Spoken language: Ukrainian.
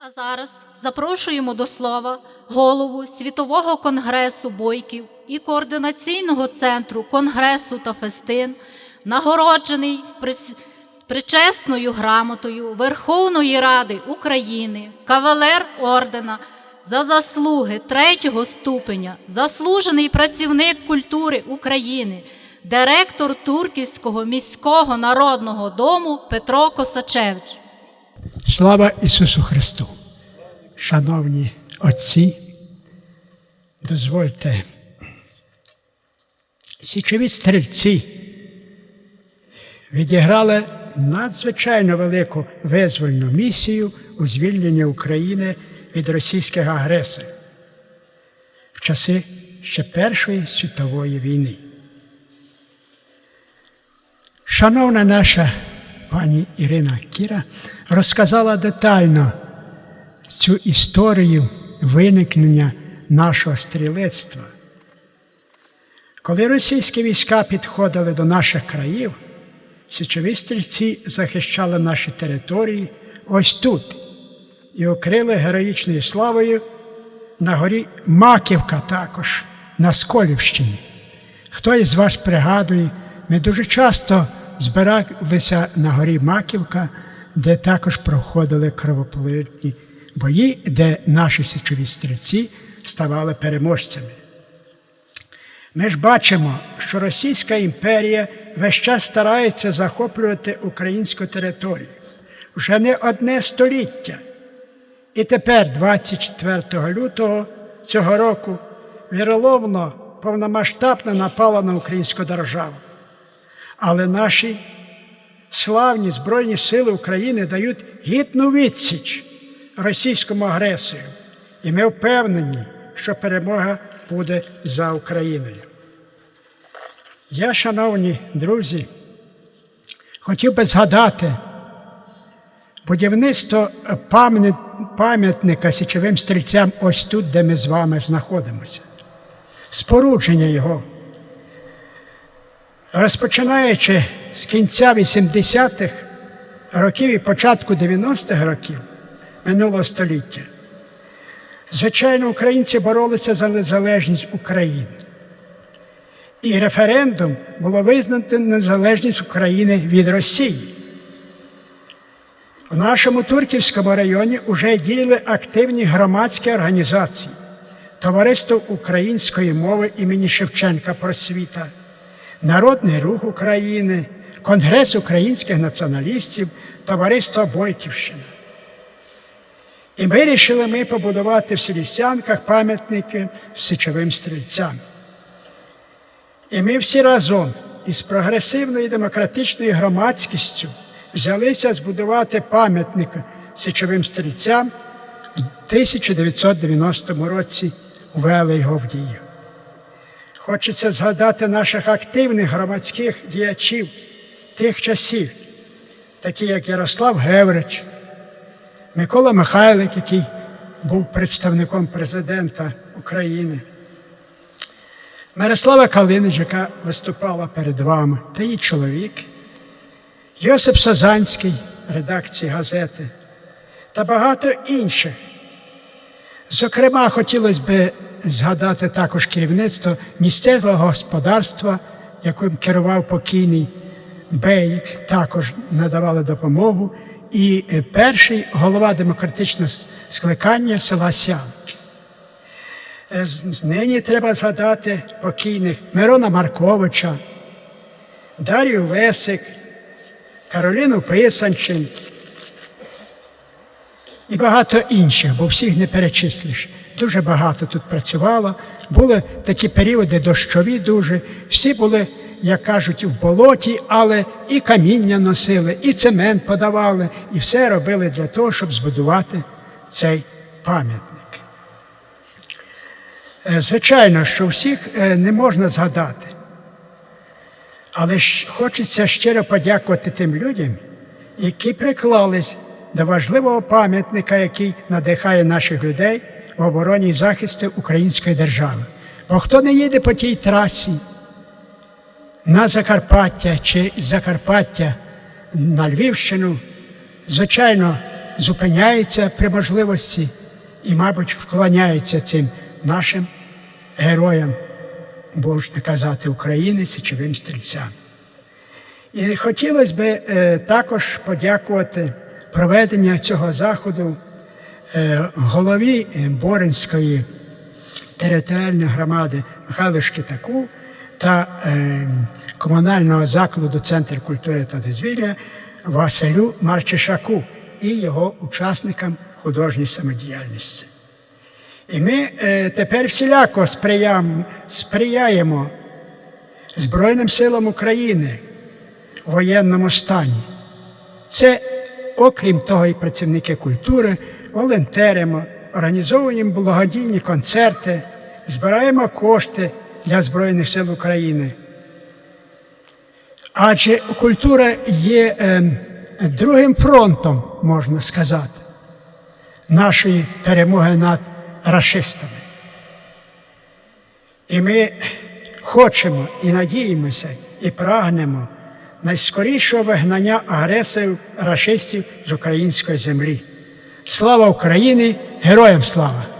А зараз запрошуємо до слова голову Світового конгресу бойків і координаційного центру конгресу та фестин, нагороджений причесною грамотою Верховної Ради України, кавалер ордена за заслуги третього ступеня, заслужений працівник культури України, директор Турківського міського народного дому Петро Косачевич. Слава Ісусу Христу! Шановні отці, дозвольте, січові стрільці відіграли надзвичайно велику визвольну місію у звільненні України від російських агресорів в часи ще Першої світової війни. Шановна наша пані Ірина Кіра розказала детально цю історію виникнення нашого стрілецтва. Коли російські війська підходили до наших країв, січові стрільці захищали наші території ось тут і окрили героїчною славою на горі Маківка також на Сколівщині. Хто із вас пригадує, ми дуже часто збиралися на горі Маківка, де також проходили кровопролитні бої, де наші січові стрільці ставали переможцями. Ми ж бачимо, що Російська імперія весь час старається захоплювати українську територію вже не одне століття. І тепер, 24 лютого цього року, віроловно повномасштабно напала на українську державу. Але наші славні Збройні Сили України дають гідну відсіч російському агресію. І ми впевнені, що перемога буде за Україною. Я, шановні друзі, хотів би згадати будівництво пам'ятника січовим стрільцям ось тут, де ми з вами знаходимося. Спорудження його розпочинаючи з кінця 80-х років і початку 90-х років минулого століття, звичайно, українці боролися за незалежність України. І референдум було визнано незалежність України від Росії. В нашому Турківському районі вже діяли активні громадські організації, Товариство української мови імені Шевченка Просвіта, Народний рух України, Конгрес українських націоналістів, Товариство Бойківщина. І вирішили ми побудувати в Селістянках пам'ятники січовим стрільцям. І ми всі разом із прогресивною демократичною громадськістю взялися збудувати пам'ятник січовим стрільцям у 1990 році ввели його в дію. Хочеться згадати наших активних громадських діячів тих часів, такі як Ярослав Геврич, Микола Михайлик, який був представником президента України, Мирослава Калинич, яка виступала перед вами, та її чоловік, Йосип Сазанський, редакції газети, та багато інших. Зокрема, хотілося б згадати також керівництво місцевого господарства, яким керував покійний Бейк, також надавали допомогу. І е, перший голова демократичного скликання села Сян. Е, Нині треба згадати покійних Мирона Марковича, Дар'ю Лесик, Кароліну Писанчин, і багато інших, бо всіх не перечислиш. Дуже багато тут працювало. Були такі періоди дощові дуже. Всі були, як кажуть, в болоті, але і каміння носили, і цемент подавали, і все робили для того, щоб збудувати цей пам'ятник. Е, Звичайно, що всіх е, не можна згадати. Але ж хочеться щиро подякувати тим людям, які приклались до важливого пам'ятника, який надихає наших людей в обороні і захисті української держави. Бо хто не їде по тій трасі на Закарпаття чи з Закарпаття на Львівщину, звичайно, зупиняється при можливості і, мабуть, вклоняється цим нашим героям, можна казати, України, січовим стрільцям. І хотілося б е, також подякувати проведення цього заходу е, голові Боринської територіальної громади Михайлу Шкітаку та е, комунального закладу Центр культури та дозвілля Василю Марчишаку і його учасникам художньої самодіяльності. І ми е, тепер всіляко сприяємо Збройним силам України в воєнному стані. Це, окрім того, і працівники культури, волонтеримо, організовуємо благодійні концерти, збираємо кошти для Збройних сил України. Адже культура є е, другим фронтом, можна сказати, нашої перемоги над расистами. І ми хочемо і надіємося, і прагнемо найскорішого вигнання агресорів рашистів з української землі. Слава Україні! Героям слава!